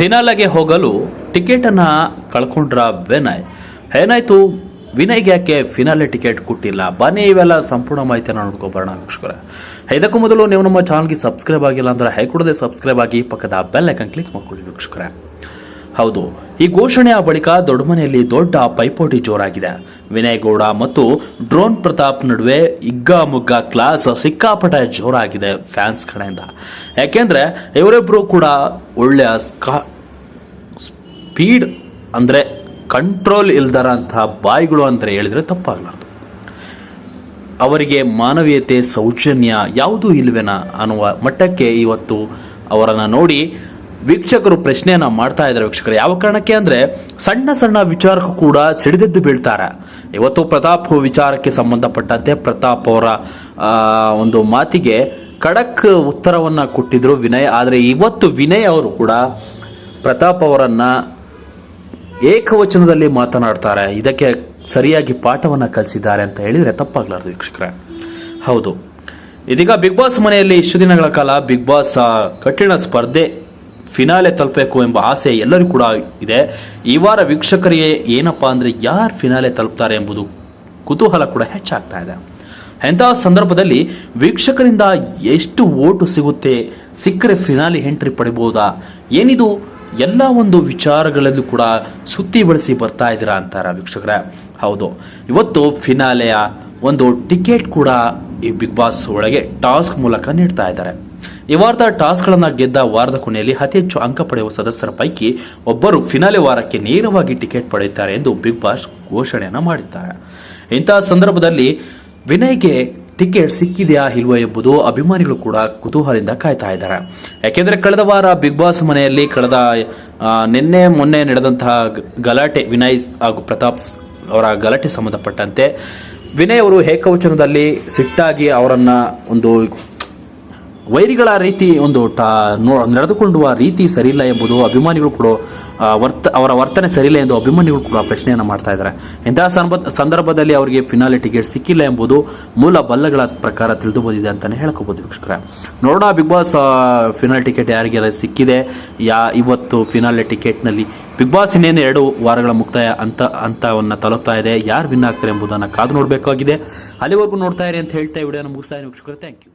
ಫಿನಾಲೆಗೆ ಹೋಗಲು ಟಿಕೆಟ್ ಅನ್ನ ಕಳ್ಕೊಂಡ್ರ ವಿನಯ್. ಏನಾಯ್ತು? ವಿನಯ್ಗೆ ಯಾಕೆ ಫಿನಾಲೆ ಟಿಕೆಟ್ ಕೊಟ್ಟಿಲ್ಲ? ಬನ್ನಿ, ಇವೆಲ್ಲ ಸಂಪೂರ್ಣ ಮಾಹಿತಿಯನ್ನು ನೋಡ್ಕೊಬರೋಣ ವೀಕ್ಷಕರ. ಇದಕ್ಕೂ ಮೊದಲು ನೀವು ನಮ್ಮ ಚಾನಲ್ಗೆ ಸಬ್ಸ್ಕ್ರೈಬ್ ಆಗಿಲ್ಲ ಅಂದ್ರೆ ಹೈ ಸಬ್ಸ್ಕ್ರೈಬ್ ಆಗಿ ಪಕ್ಕದ ಬೆಲ್ ಐಕನ್ ಕ್ಲಿಕ್ ಮಾಡ್ಕೊಳ್ಳಿ ವೀಕ್ಷಕರ. ಹೌದು, ಈ ಘೋಷಣೆಯ ಬಳಿಕ ದೊಡ್ಡಮನೆಯಲ್ಲಿ ದೊಡ್ಡ ಪೈಪೋಟಿ ಜೋರಾಗಿದೆ. ವಿನಯ್ ಗೌಡ ಮತ್ತು ಡ್ರೋನ್ ಪ್ರತಾಪ್ ನಡುವೆ ಇಗ್ಗ ಮುಗ್ಗ ಕ್ಲಾಸ್ ಸಿಕ್ಕಾಪಟ್ಟೆ ಜೋರಾಗಿದೆ ಫ್ಯಾನ್ಸ್ ಕಡೆಯಿಂದ. ಯಾಕೆಂದ್ರೆ ಇವರಿಬ್ರು ಕೂಡ ಒಳ್ಳೆಯ ಸ್ಪೀಡ್ ಅಂದರೆ ಕಂಟ್ರೋಲ್ ಇಲ್ದರಂತಹ ಬಾಯಿಗಳು ಅಂತ ಹೇಳಿದ್ರೆ ತಪ್ಪಾಗಲಾರ್ದು. ಅವರಿಗೆ ಮಾನವೀಯತೆ, ಸೌಜನ್ಯ ಯಾವುದೂ ಇಲ್ವೇನಾ ಅನ್ನುವ ಮಟ್ಟಕ್ಕೆ ಇವತ್ತು ಅವರನ್ನು ನೋಡಿ ವೀಕ್ಷಕರು ಪ್ರಶ್ನೆಯನ್ನ ಮಾಡ್ತಾ ಇದ್ದಾರೆ ವೀಕ್ಷಕರು. ಯಾವ ಕಾರಣಕ್ಕೆ ಅಂದ್ರೆ ಸಣ್ಣ ಸಣ್ಣ ವಿಚಾರಕ್ಕೂ ಕೂಡ ಸಿಡಿದೆದ್ದು ಬೀಳ್ತಾರೆ. ಇವತ್ತು ಪ್ರತಾಪ್ ವಿಚಾರಕ್ಕೆ ಸಂಬಂಧಪಟ್ಟಂತೆ ಪ್ರತಾಪ್ ಅವರ ಒಂದು ಮಾತಿಗೆ ಖಡಕ್ ಉತ್ತರವನ್ನ ಕೊಟ್ಟಿದ್ರು ವಿನಯ್. ಆದರೆ ಇವತ್ತು ವಿನಯ್ ಅವರು ಕೂಡ ಪ್ರತಾಪ್ ಅವರನ್ನ ಏಕವಚನದಲ್ಲಿ ಮಾತನಾಡ್ತಾರೆ. ಇದಕ್ಕೆ ಸರಿಯಾಗಿ ಪಾಠವನ್ನ ಕಲಿಸಿದ್ದಾರೆ ಅಂತ ಹೇಳಿದ್ರೆ ತಪ್ಪಾಗ್ಲಾರ್ದು ವೀಕ್ಷಕರ. ಹೌದು. ಇದೀಗ ಬಿಗ್ ಬಾಸ್ ಮನೆಯಲ್ಲಿ ಇಷ್ಟು ದಿನಗಳ ಕಾಲ ಬಿಗ್ ಬಾಸ್ ಕಠಿಣ ಸ್ಪರ್ಧೆ ಫಿನಾಲೆ ತಲುಪಬೇಕು ಎಂಬ ಆಸೆ ಎಲ್ಲರಿಗೂ ಕೂಡ ಇದೆ. ಈ ವಾರ ವೀಕ್ಷಕರಿಗೆ ಏನಪ್ಪಾ ಅಂದರೆ ಯಾರು ಫಿನಾಲೆ ತಲುಪ್ತಾರೆ ಎಂಬುದು ಕುತೂಹಲ ಕೂಡ ಹೆಚ್ಚಾಗ್ತಾ ಇದೆ. ಎಂತಹ ಸಂದರ್ಭದಲ್ಲಿ ವೀಕ್ಷಕರಿಂದ ಎಷ್ಟು ಓಟು ಸಿಗುತ್ತೆ, ಸಿಕ್ಕರೆ ಫಿನಾಲಿ ಎಂಟ್ರಿ ಪಡಿಬಹುದಾ ಏನಿದು? ಎಲ್ಲ ಒಂದು ವಿಚಾರಗಳಲ್ಲೂ ಕೂಡ ಸುತ್ತಿ ಬಳಸಿ ಬರ್ತಾ ಇದ್ದೀರಾ ಅಂತಾರೆ ವೀಕ್ಷಕರೇ? ಹೌದು. ಇವತ್ತು ಫಿನಾಲೆಯ ಒಂದು ಟಿಕೆಟ್ ಕೂಡ ಈ ಬಿಗ್ ಬಾಸ್ ಒಳಗೆ ಟಾಸ್ಕ್ ಮೂಲಕ ನೀಡ್ತಾ ಇದ್ದಾರೆ. ಈ ವಾರದ ಟಾಸ್ಕ್ಗಳನ್ನು ಗೆದ್ದ ವಾರದ ಕೊನೆಯಲ್ಲಿ ಅತಿ ಹೆಚ್ಚು ಅಂಕ ಪಡೆಯುವ ಸದಸ್ಯರ ಪೈಕಿ ಒಬ್ಬರು ಫಿನಾಲೆ ವಾರಕ್ಕೆ ನೇರವಾಗಿ ಟಿಕೆಟ್ ಪಡೆಯುತ್ತಾರೆ ಎಂದು ಬಿಗ್ ಬಾಸ್ ಘೋಷಣೆಯನ್ನು ಮಾಡಿದ್ದಾರೆ. ಇಂತಹ ಸಂದರ್ಭದಲ್ಲಿ ವಿನಯ್ಗೆ ಟಿಕೆಟ್ ಸಿಕ್ಕಿದೆಯಾ ಇಲ್ವೋ ಎಂಬುದು ಅಭಿಮಾನಿಗಳು ಕೂಡ ಕುತೂಹಲದಿಂದ ಕಾಯ್ತಾ ಇದ್ದಾರೆ. ಯಾಕೆಂದರೆ ಕಳೆದ ವಾರ ಬಿಗ್ ಬಾಸ್ ಮನೆಯಲ್ಲಿ ಕಳೆದ ನಿನ್ನೆ ಮೊನ್ನೆ ನಡೆದಂತಹ ಗಲಾಟೆ ವಿನಯ್ ಹಾಗೂ ಪ್ರತಾಪ್ ಅವರ ಗಲಾಟೆ ಸಂಬಂಧಪಟ್ಟಂತೆ ವಿನಯ್ ಅವರು ಏಕವಚನದಲ್ಲಿ ಸಿಟ್ಟಾಗಿ ಅವರನ್ನ ಒಂದು ವೈರಿಗಳ ರೀತಿ ಒಂದು ಟಾ, ನೋ ನಡೆದುಕೊಳ್ಳುವ ರೀತಿ ಸರಿಯಿಲ್ಲ ಎಂಬುದು ಅಭಿಮಾನಿಗಳು ಕೂಡ ವರ್ತ, ಅವರ ವರ್ತನೆ ಸರಿಯಿಲ್ಲ ಎಂದು ಅಭಿಮಾನಿಗಳು ಕೂಡ ಪ್ರಶ್ನೆಯನ್ನು ಮಾಡ್ತಾ ಇದ್ದಾರೆ. ಇಂತಹ ಸಂದರ್ಭದಲ್ಲಿ ಅವರಿಗೆ ಫಿನಾಲಿ ಟಿಕೆಟ್ ಸಿಕ್ಕಿಲ್ಲ ಎಂಬುದು ಮೂಲ ಬಲ್ಲಗಳ ಪ್ರಕಾರ ತಿಳಿದು ಬಂದಿದೆ ಅಂತಲೇ ಹೇಳ್ಕೋಬಹುದು ವೀಕ್ಷಕರ. ನೋಡೋಣ ಬಿಗ್ ಬಾಸ್ ಫಿನಾಲ್ ಟಿಕೆಟ್ ಯಾರಿಗೆಲ್ಲ ಸಿಕ್ಕಿದೆ. ಯಾ, ಇವತ್ತು ಫಿನಾಲೆ ಟಿಕೆಟ್ನಲ್ಲಿ ಬಿಗ್ ಬಾಸ್ ಇನ್ನೇನು ಎರಡು ವಾರಗಳ ಮುಕ್ತಾಯ ಅಂತ, ಹಂತವನ್ನು ತಲುಪ್ತಾ ಇದೆ. ಯಾರು ವಿನ್ ಆಗ್ತಾರೆ ಎಂಬುದನ್ನು ಕಾದು ನೋಡಬೇಕಾಗಿದೆ. ಅಲ್ಲಿವರೆಗೂ ನೋಡ್ತಾ ಇರಿ ಅಂತ ಹೇಳ್ತಾ ವಿಡಿಯೋನ ಮುಗಿಸ್ತಾ ಇದ್ದೀನಿ ವೀಕ್ಷಕರು. Thank you